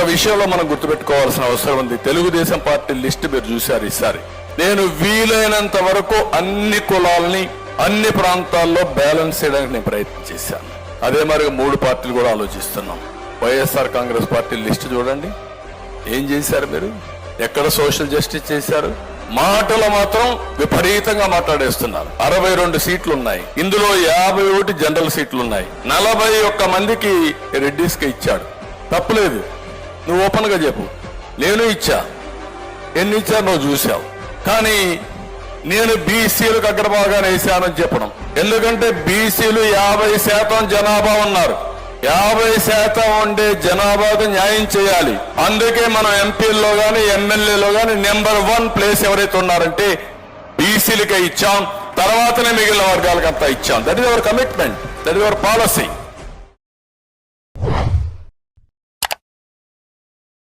ఒక్క విషయంలో మనం గుర్తుపెట్టుకోవాల్సిన అవసరం ఉంది. తెలుగుదేశం పార్టీ లిస్ట్ మీరు చూశారు ఈసారి. నేను వీలైనంత వరకు అన్ని కులాలని అన్ని ప్రాంతాల్లో బ్యాలెన్స్ చేయడానికి నేను ప్రయత్నం చేశాను. అదే మరి మూడు పార్టీలు కూడా ఆలోచిస్తున్నాం. వైఎస్ఆర్ కాంగ్రెస్ పార్టీ లిస్ట్ చూడండి. ఏం చేశారు మీరు? ఎక్కడ సోషల్ జస్టిస్ చేశారు? మాటలు మాత్రం విపరీతంగా మాట్లాడేస్తున్నారు. అరవై రెండు సీట్లు ఉన్నాయి. ఇందులో యాభై ఒకటి జనరల్ సీట్లు ఉన్నాయి. నలభై ఒక్క మందికి రెడ్డిస్కి ఇచ్చాడు. తప్పులేదు. నువ్వు ఓపెన్గా చెప్పు. నేను ఇచ్చా. ఎన్ని ఇచ్చా నువ్వు చూసావు కానీ నేను బీసీలకు అగ్రభాగాన్ని వేసానని చెప్పడం ఎందుకంటే బీసీలు యాభై శాతం జనాభా ఉన్నారు. యాభై శాతం ఉండే జనాభాకు న్యాయం చేయాలి. అందుకే మనం ఎంపీల్లో గాని ఎమ్మెల్యేలో గాని నెంబర్ వన్ ప్లేస్ ఎవరైతే ఉన్నారంటే బీసీలకే ఇచ్చాం. తర్వాతనే మిగిలిన వర్గాలకు అంతా ఇచ్చాం. That is our commitment that is our policy